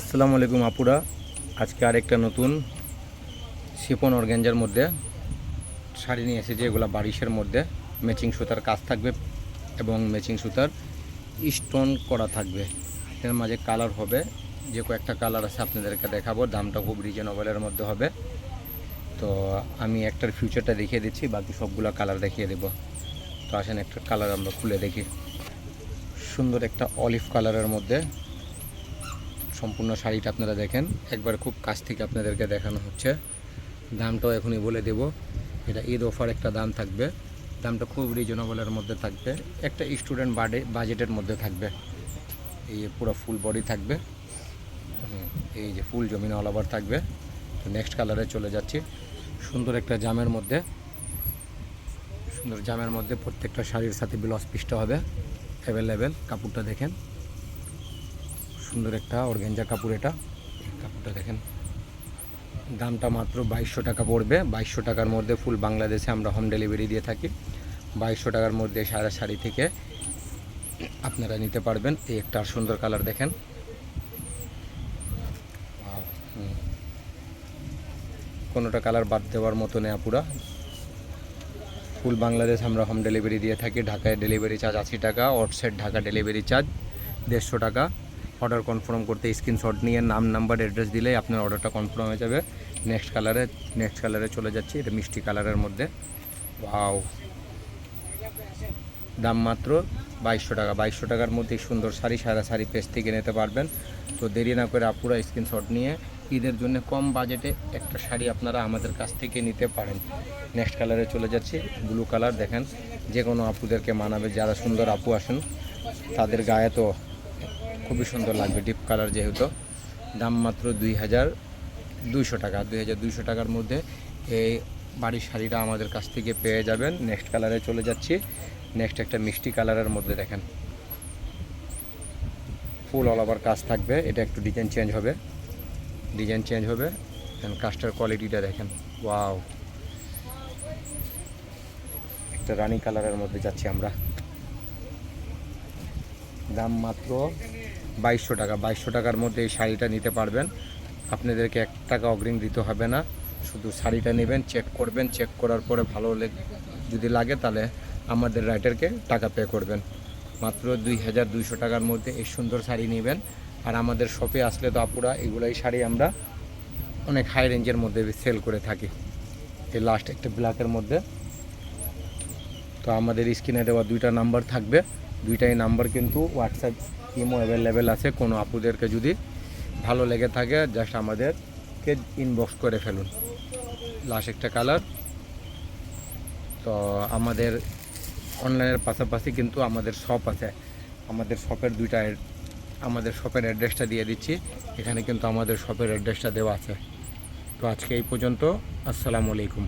আসসালামু আলাইকুম আপুরা। আজকে আরেকটা নতুন শিপন অর্গ্যাঞ্জার মধ্যে শাড়ি নিয়ে এসেছে, এগুলো বারিশের মধ্যে। ম্যাচিং সুতার কাজ থাকবে এবং ম্যাচিং সুতার স্টোন করা থাকবে। এর মাঝে কালার হবে, যে কয়েকটা কালার আছে আপনাদেরকে দেখাবো। দামটা খুব রিজনেবলের মধ্যে হবে। তো আমি একটার ফিউচারটা দেখিয়ে দিচ্ছি, বাকি সবগুলো কালার দেখিয়ে দেবো। তো আসেন একটা কালার আমরা খুলে দেখি। সুন্দর একটা অলিভ কালারের মধ্যে সম্পূর্ণ শাড়িটা আপনারা দেখেন। একবার খুব কাছ থেকে আপনাদেরকে দেখানো হচ্ছে। দামটাও এখনই বলে দেব। এটা ঈদ অফার একটা দাম থাকবে। দামটা খুব রিজনেবলের মধ্যে থাকবে। একটা স্টুডেন্ট বাডে বাজেটের মধ্যে থাকবে। এই পুরো ফুল বডি থাকবে। এই যে ফুল জমিন অল ওভার থাকবে। তো নেক্সট কালারে চলে যাচ্ছি। সুন্দর একটা জামের মধ্যে। সুন্দর জামের মধ্যে প্রত্যেকটা শাড়ির সাথে ব্লাউজ পিসটা হবে। অ্যাভেলেবেল কাপড়টা দেখেন। সুন্দর একটা অর্গেঞ্জা কাপড় এটা। কাপড়টা দেখেন। দামটা মাত্র বাইশশো টাকা পড়বে। বাইশশো টাকার মধ্যে ফুল বাংলাদেশে আমরা হোম ডেলিভারি দিয়ে থাকি। বাইশশো টাকার মধ্যে সারা শাড়ি থেকে আপনারা নিতে পারবেন। এই একটা সুন্দর কালার দেখেন। কোনোটা কালার বাদ দেওয়ার মতো নেওয়া পুরা ফুল বাংলাদেশ আমরা হোম ডেলিভারি দিয়ে থাকি। ঢাকায় ডেলিভারি চার্জ আশি টাকা হোয়াটসঅ্যাপ ঢাকা ডেলিভারি চার্জ দেড়শো টাকা। অর্ডার কনফার্ম করতে স্ক্রিনশট নিয়ে নাম নাম্বার অ্যাড্রেস দিলেই আপনার অর্ডারটা কনফার্ম হয়ে যাবে। নেক্সট কালারে নেক্সট কালারে চলে যাচ্ছি, এটা মিষ্টি কালারের মধ্যে। ওয়াও দাম মাত্র বাইশশো টাকা। বাইশশো টাকার মধ্যে সুন্দর শাড়ি সারা শাড়ি পেজ থেকে নিতে পারবেন। তো দেরি না করে আপুরা স্ক্রিনশট নিয়ে ঈদের জন্য কম বাজেটে একটা শাড়ি আপনারা আমাদের কাছ থেকে নিতে পারেন। নেক্সট কালারে চলে যাচ্ছি ব্লু কালার দেখেন যে কোনো আপুদেরকে মানাবে। যারা সুন্দর আপু আসেন, তাদের গায়ে তো খুবই সুন্দর লাগবে ডিপ কালার যেহেতু। দাম মাত্র দুই হাজার দুইশো টাকা, দুই হাজার দুইশো টাকার মধ্যে এই বাড়ির শাড়িটা আমাদের কাছ থেকে পেয়ে যাবেন। নেক্সট কালারে চলে যাচ্ছি। নেক্সট একটা মিষ্টি কালারের মধ্যে দেখেন। ফুল অল ওভার কাজ থাকবে। এটা একটু ডিজাইন চেঞ্জ হবে। ডিজাইন চেঞ্জ হবে। অ্যান্ড কোয়ালিটিটা দেখেন। ওয়াও একটা রানী কালারের মধ্যে যাচ্ছি আমরা। দাম মাত্র বাইশশো টাকা। বাইশশো টাকার মধ্যে এই শাড়িটা নিতে পারবেন। আপনাদেরকে এক টাকা অগ্রিম দিতে হবে না। শুধু শাড়িটা নেবেন চেক করবেন। চেক করার পরে ভালো যদি লাগে তাহলে আমাদের রাইটারকে টাকা পে করবেন। মাত্র দুই হাজার দুইশো টাকার মধ্যে এই সুন্দর শাড়ি নেবেন। আর আমাদের শপে আসলে তো আপুরা, এগুলাই শাড়ি আমরা অনেক হাই রেঞ্জের মধ্যে সেল করে থাকি। এই লাস্ট একটা ব্ল্যাকের মধ্যে। তো আমাদের স্ক্রিনে দেওয়া দুইটা নাম্বার থাকবে। দুইটাই নাম্বার কিন্তু হোয়াটসঅ্যাপ ইমো অ্যাভেলেবেল আছে। কোনো আপুদেরকে যদি ভালো লেগে থাকে জাস্ট আমাদেরকে ইনবক্স করে ফেলুন। লাস্ট একটা কালার তো আমাদের অনলাইনের পাশাপাশি কিন্তু আমাদের শপ আছে। আমাদের শপের দুইটা আমাদের শপের অ্যাড্রেসটা দিয়ে দিচ্ছি। এখানে কিন্তু আমাদের শপের অ্যাড্রেসটা দেওয়া আছে। তো আজকে এই পর্যন্ত, আসসালামু আলাইকুম।